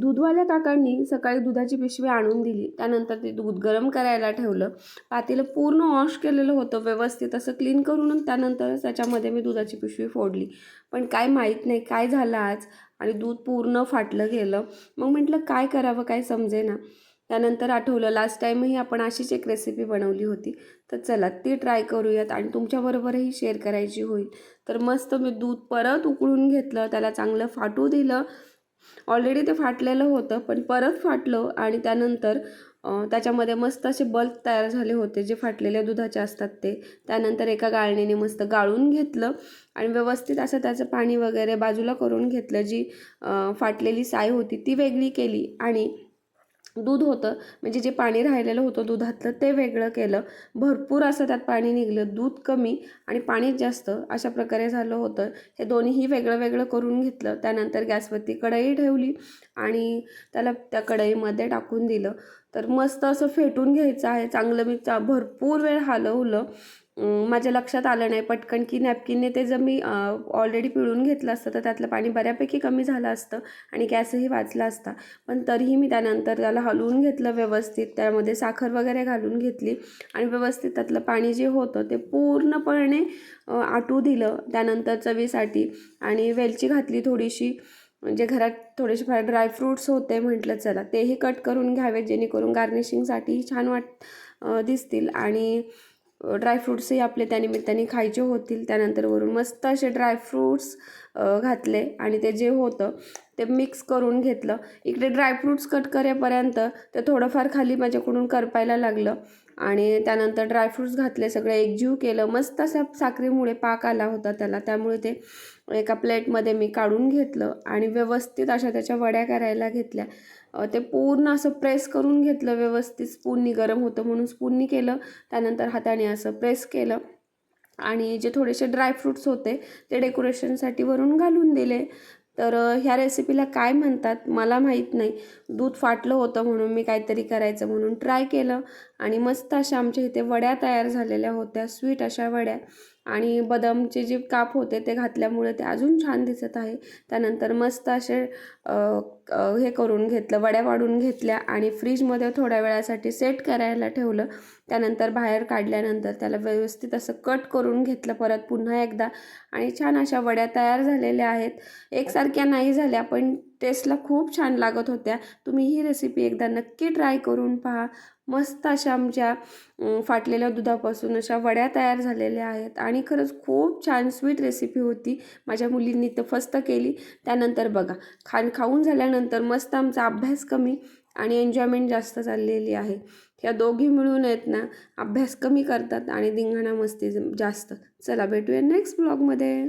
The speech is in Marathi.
दूधवाल्या काकांनी सकाळी दुधाची पिशवी आणून दिली. त्यानंतर ते दूध गरम करायला ठेवलं. पातेलं पूर्ण वॉश केलेलं होतं व्यवस्थित असं क्लीन करून त्यानंतर त्याच्यामध्ये मी दुधाची पिशवी फोडली. पण काय माहीत नाही काय झालं आज? आणि दूध पूर्ण फाटलं गेलं. मग म्हटलं काय करावं काय समजेना? त्यानंतर आठवलं लास्ट टाईमही आपण अशीच एक रेसिपी बनवली होती. तर चला ती ट्राय करूयात आणि तुमच्याबरोबरही शेअर करायची होईल. तर मस्त मी दूध परत उकळून घेतलं त्याला चांगलं फाटू दिलं. ऑलरेडी ते फाटलेलं होतं पण परत फाटलं आणि त्यानंतर त्याच्यामध्ये मस्त असे बल्ब तयार झाले होते जे फाटलेल्या दुधाचे असतात ते. त्यानंतर एका गाळणीने मस्त गाळून घेतलं आणि व्यवस्थित असं त्याचं पाणी वगैरे बाजूला करून घेतलं जी फाटलेली साय होती ती वेगळी केली आणि दूध होतं. म्हणजे जे पाणी राहिलेलं होतं दुधातलं ते वेगळं केलं. भरपूर असं त्यात पाणी निघलं. दूध कमी आणि पाणी जास्त अशा प्रकारे झालं होतं. हे दोन्हीही वेगळं वेगळं करून घेतलं. त्यानंतर गॅसवरती कढई ठेवली आणि त्याला त्या कढईमध्ये टाकून दिलं. तर मस्त असं फेटून घ्यायचं आहे. चांगलं मी चा भरपूर वेळ हलवलं. माझ्या लक्षात आलं नाही. पटकन की नॅपकिनने ते जर मी ऑलरेडी पिळून घेतलं असतं तर त्यातलं पाणी बऱ्यापैकी कमी झालं असतं आणि गॅसही वाचला असता. पण तरीही मी त्यानंतर त्याला हलवून घेतलं व्यवस्थित. त्यामध्ये साखर वगैरे घालून घेतली आणि व्यवस्थित त्यातलं पाणी जे होतं ते पूर्णपणे आटू दिलं. त्यानंतर चवीसाठी आणि वेलची घातली थोडीशी म्हणजे घरात थोडेसे फार ड्रायफ्रूट्स होते म्हटलं चला तेही कट करून घ्यावे जेणेकरून गार्निशिंगसाठी छान वाट दिसतील. आणि ड्रायफ्रूट्सही आपले त्यानिमित्ताने खायचे होतील. त्यानंतर वरून मस्त असे ड्रायफ्रूट्स घातले आणि ते जे होतं ते मिक्स करून घेतलं. इकडे ड्रायफ्रूट्स कट करेपर्यंत ते थोडंफार खाली माझ्याकडून करपायला लागलं. आणि त्यानंतर ड्रायफ्रूट्स घातले सगळे एकजीव केलं. मस्त असा साखरेमुळे पाक आला होता त्याला. त्यामुळे ते एका प्लेटमध्ये मी काढून घेतलं आणि व्यवस्थित अशा त्याच्या वड्या करायला घेतल्या. ते पूर्ण असं प्रेस करून घेतलं व्यवस्थित स्पूननी गरम होतं म्हणून स्पूननी केलं. त्यानंतर हाताने असं प्रेस केलं. आणि जे थोडेसे ड्रायफ्रूट्स होते ते डेकोरेशनसाठी वरून घालून दिले. तर ह्या रेसिपीला काय म्हणतात मला माहीत नाही. दूध फाटलं होतं म्हणून मी काहीतरी करायचं म्हणून ट्राय केलं आणि मस्त अशा आमच्या इथे वड्या तयार झालेल्या होत्या स्वीट अशा वड्या. आणि बदामचे जे काप होते ते घातल्यामुळे ते अजून छान दिसत आहे. त्यानंतर मस्त असे हे करून घेतलं वड्या वाढून घेतल्या आणि फ्रीजमध्ये थोड्या वेळासाठी सेट करायला ठेवलं. त्यानंतर बाहेर काढल्यानंतर त्याला व्यवस्थित असं कट करून घेतलं परत पुन्हा एकदा. आणि छान अशा वड्या तयार झालेल्या आहेत. एकसारख्या नाही झाल्या पण टेस्टला खूप छान लागत होत्या. तुम्ही ही रेसिपी एकदा नक्की ट्राय करून पहा. मस्त अशा आमच्या फाटलेल्या दुधापासून अशा वड्या तयार झालेल्या आहेत. आणि खरंच खूप छान स्वीट रेसिपी होती. माझ्या मुलींनी तर फस्त केली. त्यानंतर बघा खाण खाऊन झाल्यानंतर मस्त आमचा अभ्यास कमी आणि एन्जॉयमेंट जास्त चाललेली आहे. ह्या दोघी मिळून आहेत ना अभ्यास कमी करतात आणि धिंगाणा मस्ती जास्त. चला भेटूया नेक्स्ट ब्लॉगमध्ये